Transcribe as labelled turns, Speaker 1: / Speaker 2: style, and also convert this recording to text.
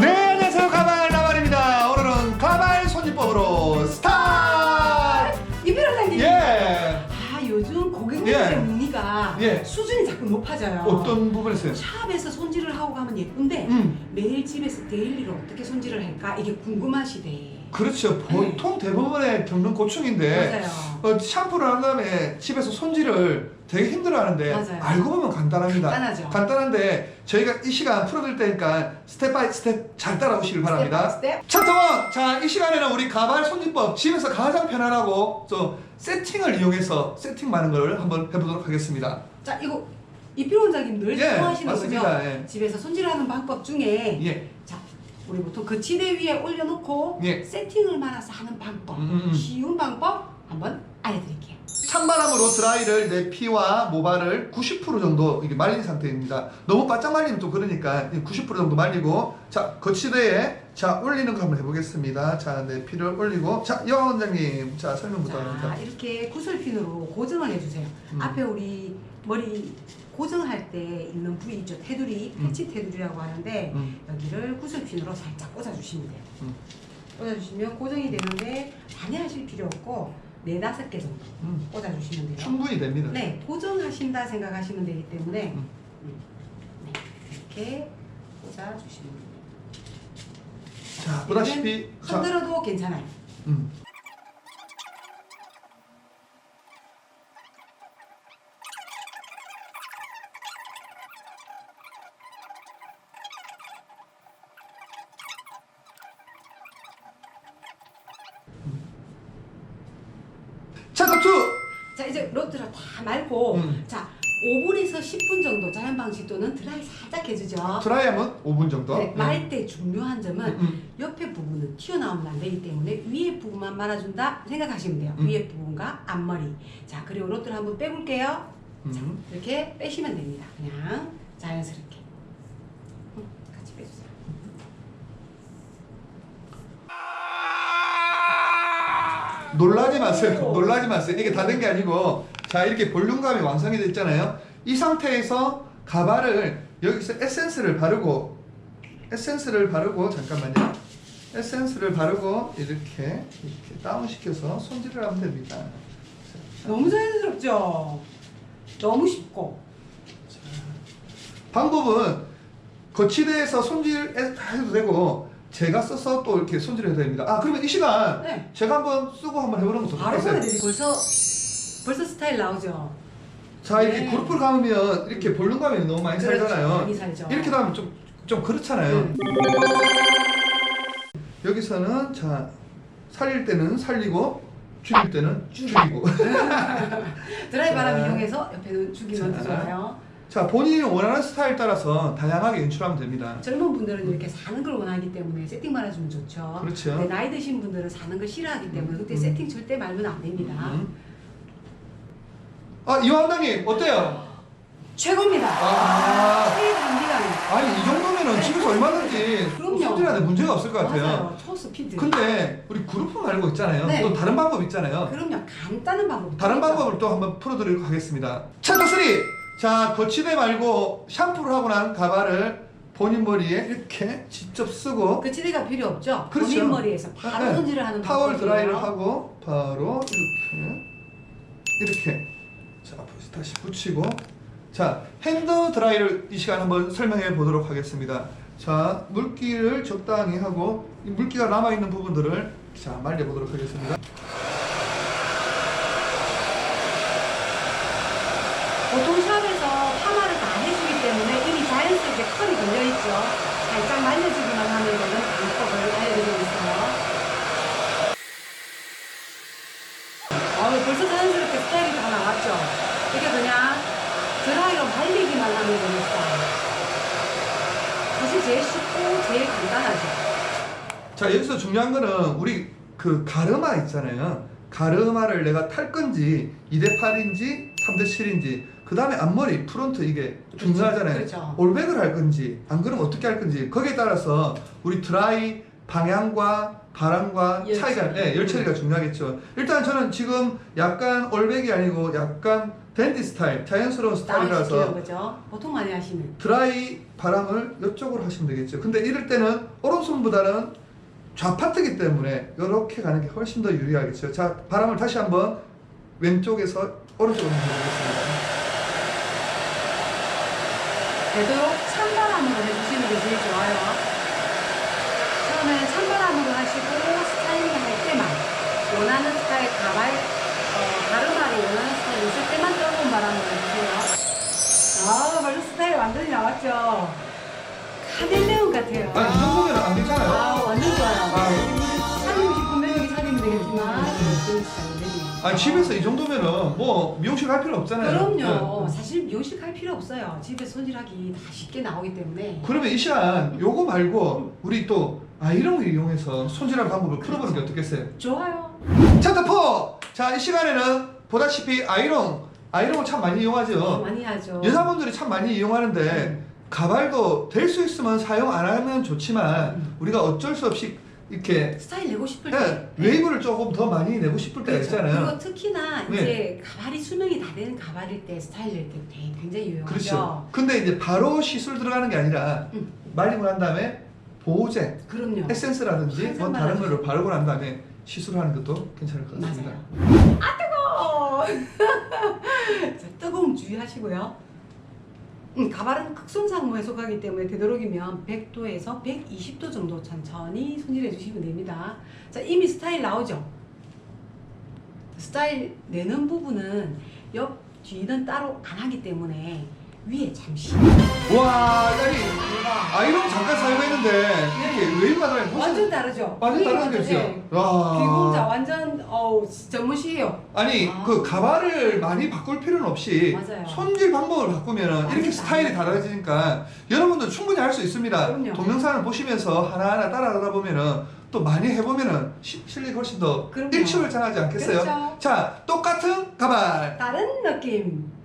Speaker 1: 네, 안녕하세요. 가발 나발입니다. 오늘은 가발 손질법으로 스타트!
Speaker 2: 이 변호사님.
Speaker 1: 예.
Speaker 2: 아 요즘 고객님들의
Speaker 1: 예.
Speaker 2: 문의가
Speaker 1: 예.
Speaker 2: 수준이 자꾸 높아져요.
Speaker 1: 어떤 부분에서요?
Speaker 2: 샵에서 손질을 하고 가면 예쁜데
Speaker 1: 음,
Speaker 2: 매일 집에서 데일리로 어떻게 손질을 할까 이게 궁금하시대.
Speaker 1: 그렇죠. 보통 대부분의 겪는 고충인데,
Speaker 2: 맞아요.
Speaker 1: 어, 샴푸를 한 다음에 집에서 손질을 되게 힘들어 하는데,
Speaker 2: 맞아요.
Speaker 1: 알고 보면 간단합니다.
Speaker 2: 간단하죠.
Speaker 1: 간단한데, 저희가 이 시간 풀어드릴 테니까 스텝 바이 스텝 잘 따라오시길 바랍니다.
Speaker 2: 스텝
Speaker 1: 1! 자, 이 시간에는 우리 가발 손질법, 집에서 가장 편안하고 좀 세팅을 이용해서 세팅 많은 걸 한번 해보도록 하겠습니다.
Speaker 2: 자 이거 이필 원장님 늘
Speaker 1: 예,
Speaker 2: 사용하시는
Speaker 1: 맞습니다.
Speaker 2: 거죠?
Speaker 1: 예.
Speaker 2: 집에서 손질하는 방법 중에
Speaker 1: 예.
Speaker 2: 자 우리 보통 그 거치대 위에 올려놓고
Speaker 1: 예.
Speaker 2: 세팅을 말아서 하는 방법
Speaker 1: 음, 음, 음.
Speaker 2: 쉬운 방법 한번 알려드릴게요.
Speaker 1: 찬바람으로 드라이를 내 피와 모발을 90% 정도 이게 말린 상태입니다. 너무 바짝 말리면 또 그러니까 90% 정도 말리고 자 거치대에 자 올리는 거 한번 해보겠습니다. 자 내 피를 올리고 자 여왕 원장님 자 설명
Speaker 2: 자
Speaker 1: 부탁합니다.
Speaker 2: 이렇게 구슬핀으로 고정을 해주세요.
Speaker 1: 음.
Speaker 2: 앞에 우리 머리 고정할 때 있는 부위 있죠 테두리
Speaker 1: 음.
Speaker 2: 패치 테두리라고 하는데
Speaker 1: 음.
Speaker 2: 여기를 구슬핀으로 살짝 꽂아주시면 돼요.
Speaker 1: 음.
Speaker 2: 꽂아주시면 고정이 되는데 많이 하실 필요 없고 네 다섯 개 정도
Speaker 1: 음,
Speaker 2: 꽂아주시면 돼요.
Speaker 1: 충분히 됩니다.
Speaker 2: 네 고정하신다 생각하시면 되기 때문에
Speaker 1: 음.
Speaker 2: 음. 네, 이렇게 꽂아주시면 돼요.
Speaker 1: 자 보다시피 자
Speaker 2: 흔들어도 괜찮아요.
Speaker 1: 음. 챕터 2!
Speaker 2: 자 이제 로트를 다 말고
Speaker 1: 음.
Speaker 2: 자 5분에서 10분 정도 자연 방식 또는 드라이 살짝 해주죠.
Speaker 1: 드라이하면 5분 정도.
Speaker 2: 네, 말 때 중요한 점은
Speaker 1: 음, 음.
Speaker 2: 옆에 부분은 튀어나오면 안 되기 때문에 위에 부분만 말아준다 생각하시면 돼요.
Speaker 1: 음.
Speaker 2: 위에 부분과 앞머리. 자 그리고 로트를 한번 빼볼게요.
Speaker 1: 음.
Speaker 2: 이렇게 빼시면 됩니다. 그냥 자연스럽게. 음, 같이 빼주세요.
Speaker 1: 놀라지 마세요. 놀라지 마세요. 이게 다된게 아니고 자 이렇게 볼륨감이 완성이 됐잖아요. 이 상태에서 가발을 여기서 에센스를 바르고 에센스를 바르고 잠깐만요. 에센스를 바르고 이렇게 이렇게 다운 시켜서 손질을 하면 됩니다.
Speaker 2: 너무 자연스럽죠? 너무 쉽고.
Speaker 1: 방법은 거치대에서 손질 해도 되고 제가 써서 또 이렇게 손질해도 됩니다. 아 그러면 이 시간
Speaker 2: 네.
Speaker 1: 제가 한번 쓰고 한번 해보는 것도
Speaker 2: 바로
Speaker 1: 어떠세요?
Speaker 2: 보여드리 벌써 벌써 스타일 나오죠?
Speaker 1: 자 이렇게
Speaker 2: 네.
Speaker 1: 그룹을 감으면 이렇게 볼륨 감이 너무 많이
Speaker 2: 그렇죠.
Speaker 1: 살잖아요.
Speaker 2: 많이 살죠.
Speaker 1: 이렇게 하면 좀, 좀 그렇잖아요.
Speaker 2: 네.
Speaker 1: 여기서는 자 살릴 때는 살리고 줄일 때는 줄이고.
Speaker 2: 드라이 바람
Speaker 1: 자.
Speaker 2: 이용해서 옆에는 죽이면
Speaker 1: 자.
Speaker 2: 되잖아요.
Speaker 1: 자 본인이 원하는 스타일 따라서 다양하게 연출하면 됩니다.
Speaker 2: 젊은 분들은 이렇게 사는 걸 원하기 때문에 세팅 말아주면 좋죠.
Speaker 1: 그렇죠.
Speaker 2: 근데 나이 드신 분들은 사는 걸 싫어하기 때문에 그때
Speaker 1: 음.
Speaker 2: 세팅 절대 말면 안 됩니다.
Speaker 1: 음. 아 이완장님 어때요?
Speaker 2: 최고입니다.
Speaker 1: 아.
Speaker 2: 최단기간.
Speaker 1: 아니 이 정도면은
Speaker 2: 네,
Speaker 1: 집에서 얼마든지
Speaker 2: 그럼요.
Speaker 1: 손질하는데 문제가 없을 것 같아요.
Speaker 2: 맞아요. 초스피드.
Speaker 1: 근데 우리 그룹 말고 있잖아요.
Speaker 2: 네.
Speaker 1: 또 다른 방법 있잖아요.
Speaker 2: 그럼요. 간단한 방법.
Speaker 1: 다른 방법을 또 한번 풀어드리도록 하겠습니다. 챕터 3! 자, 거치대 말고 샴푸를 하고 난 가발을 본인 머리에 이렇게 직접 쓰고
Speaker 2: 그 치대가 필요 없죠.
Speaker 1: 그렇죠.
Speaker 2: 본인 머리에서 바로
Speaker 1: 네.
Speaker 2: 손질을 하는
Speaker 1: 타월
Speaker 2: 방법이에요.
Speaker 1: 드라이를 하고 바로 이렇게 이렇게 자, 다시 붙이고 자, 핸드 드라이를 이 시간 한번 설명해 보도록 하겠습니다. 자, 물기를 적당히 하고 이 물기가 남아있는 부분들을 자, 말려 보도록 하겠습니다.
Speaker 2: 보통 샵에서 파마를 다 해주기 때문에 이미 자연스럽게 컬이 걸려있죠. 살짝 말려주기만 하면 되는 방법을 알려드리고 있어요. 어, 벌써 자연스럽게 스타일이 다 나왔죠. 이게 그냥 드라이로 말리기만 하면 되는 스타일. 사실 제일 쉽고 제일 간단하죠.
Speaker 1: 자 여기서 중요한 거는 우리 그 가르마 있잖아요 가르마를 내가 탈 건지 2대 8인지 3대 7인지 그 다음에 앞머리 프론트 이게. 중요하잖아요
Speaker 2: 그렇죠.
Speaker 1: 올백을 할 건지 안 그러면 어떻게 할 건지 거기에 따라서 우리 드라이 방향과 바람과
Speaker 2: 열처리.
Speaker 1: 차이가 네, 열처리가 중요하겠죠 일단 저는 지금 약간 올백이 아니고 약간 댄디 스타일, 자연스러운
Speaker 2: 다운시키는
Speaker 1: 스타일이라서
Speaker 2: 거죠. 보통 많이 하시는.
Speaker 1: 드라이 바람을 이쪽으로 하시면 되겠죠. 근데 이럴 때는 오른손보다는 좌파트기 때문에 이렇게 가는 게 훨씬 더 유리하겠죠. 자, 바람을 다시 한번 왼쪽에서 오른쪽으로 해보겠습니다.
Speaker 2: 되도록 찬바람으로 해주시는 게 제일 좋아요. 처음에 찬바람으로 하시고 스타일링 할 때만 원하는 스타일 가발, 어, 가르마를 원하는 스타일 있을 때만 뜨거운 바람으로 해주세요. 아, 벌써 스타일 완전히 나왔죠? 카멜레온 같아요.
Speaker 1: 아니, 이 정도면 안 괜찮아요.
Speaker 2: 아, 완전 좋아요.
Speaker 1: 아. 아니, 집에서 이 정도면은 뭐 미용실 갈 필요 없잖아요.
Speaker 2: 그럼요.
Speaker 1: 네.
Speaker 2: 사실 미용실 갈 필요 없어요. 집에 손질하기 다 쉽게 나오기 때문에.
Speaker 1: 그러면 이 시간 요거 말고 우리 또 아이롱을 이용해서 손질할 방법을 풀어보는 게 어떻겠어요?
Speaker 2: 좋아요.
Speaker 1: 차타포! 자, 이 시간에는 보다시피 아이롱, 아이롱을 참 많이 이용하죠.
Speaker 2: 많이 하죠.
Speaker 1: 여자분들이 참 많이 이용하는데
Speaker 2: 음.
Speaker 1: 가발도 될 수 있으면 사용 안 하면 좋지만
Speaker 2: 음.
Speaker 1: 우리가 어쩔 수 없이 이렇게
Speaker 2: 스타일 내고 싶을
Speaker 1: 네,
Speaker 2: 때.
Speaker 1: 웨이브를 조금 더 많이 내고 싶을 때가
Speaker 2: 그렇죠.
Speaker 1: 있잖아요.
Speaker 2: 그리고 특히나
Speaker 1: 네.
Speaker 2: 이제 가발이 수명이 다 되는 가발일 때 스타일 낼때 굉장히 유용하죠.
Speaker 1: 그렇죠. 근데 이제 바로 시술 들어가는 게 아니라
Speaker 2: 음.
Speaker 1: 말리고 난 다음에 보호제,
Speaker 2: 그럼요.
Speaker 1: 에센스라든지 뭐 다른. 거를 바르고 난 다음에 시술하는 것도 괜찮을 것 같습니다.
Speaker 2: 맞아요. 아 뜨거. 자, 뜨거움 주의하시고요. 음, 가발은 극손상모에 속하기 때문에 되도록이면 100도에서 120도 정도 천천히 손질해 주시면 됩니다. 자 이미 스타일 나오죠. 스타일 내는 부분은 옆 뒤는 따로 안 하기 때문에 위에 잠시
Speaker 1: 와, 아니 아이롱 잠깐 사용했는데 이렇게 웨이브가 들어가
Speaker 2: 완전 다르죠.
Speaker 1: 완전 다른
Speaker 2: 완전,
Speaker 1: 거죠.
Speaker 2: 네.
Speaker 1: 와.
Speaker 2: 귀공자 완전 어우 전무시해요.
Speaker 1: 아니
Speaker 2: 아.
Speaker 1: 그 가발을 많이 바꿀 필요는 없이
Speaker 2: 맞아요.
Speaker 1: 손질 방법을 바꾸면 이렇게 스타일이. 달라지니까 여러분들 충분히 할 수 있습니다.
Speaker 2: 그럼요.
Speaker 1: 동영상을 보시면서 하나하나 따라가다 보면은 또 많이 해보면은 시- 실력이 훨씬 더
Speaker 2: 그럼요.
Speaker 1: 일취월장하지 않겠어요?
Speaker 2: 그렇죠.
Speaker 1: 자 똑같은 가발
Speaker 2: 다른 느낌.